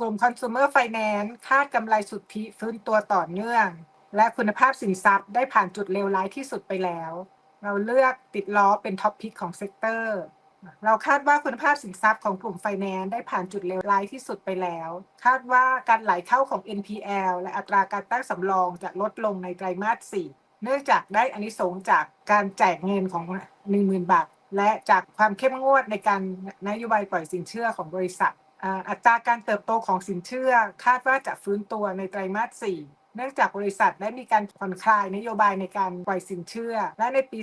กลุ่ม Consumer Finance คาดกำไรสุทธิฟื้นตัวต่อเนื่อง และคุณภาพสินทรัพย์ได้ผ่านจุดเลวร้ายที่สุดไปแล้ว เราเลือกติดล้อเป็นท็อปพิกของเซกเตอร์เราคาดว่าคุณภาพสินทรัพย์ของกลุ่มไฟแนนซ์ได้ผ่านจุดเลวร้ายที่สุดไปแล้ว คาดว่าการไหลเข้าของ NPL และอัตราการตั้งสำรองจะลดลงในไตรมาส 4 เนื่องจากได้อานิสงส์จากการแจกเงินของ 10,000 บาท และจากความเข้มงวดในการนโยบายปล่อยสินเชื่อของบริษัท อัตราการเติบโตของสินเชื่อคาดว่าจะฟื้นตัวในไตรมาส 4เนื่องจากบริษัทได้มีการผ่อนคลายนโยบายในการปล่อยสินเชื่อ และในปี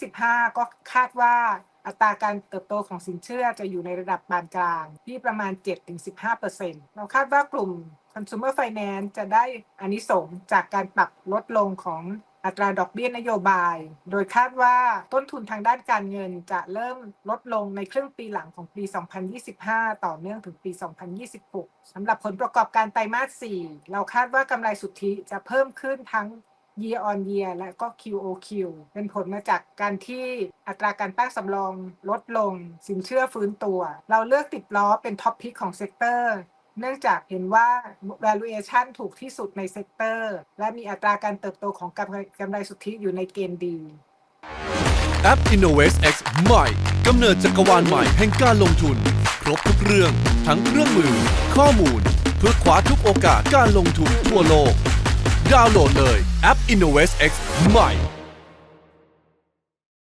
2025 ก็คาดว่าอัตราการเติบโตของสินเชื่อจะอยู่ในระดับปานกลาง ที่ประมาณ 7-15%เราคาดว่ากลุ่ม Consumer Finance จะได้อานิสงจากการปรับลดลงของ อัตราดอกเบี้ยนโยบาย โดยคาดว่าต้นทุนทางด้านการเงินจะเริ่มลดลงในครึ่งปีหลังของปี 2025 ต่อเนื่องถึงปี 2026 สำหรับผลประกอบการไตรมาส 4 เราคาดว่ากำไรสุทธิจะเพิ่มขึ้นทั้ง year on year และก็ QOQ เป็นผลมาจากการที่อัตราการตั้งสำรองลดลง สินเชื่อฟื้นตัว เราเลือกติดล้อเป็นท็อปพิกของเซกเตอร์ เนื่องจากเห็นว่า valuation ถูกที่สุดในเซกเตอร์ และมีอัตราการเติบโตของกำไรกำไรสุทธิอยู่ในเกณฑ์ดีแอป Innovate X ใหม่กำเนิดจักรวาลใหม่แห่งการลงทุน ครบทุกเรื่อง ทั้งเครื่องมือ ข้อมูล เพื่อคว้าทุกโอกาสการลงทุนทั่วโลก ดาวน์โหลดเลยแอป Innovate X ใหม่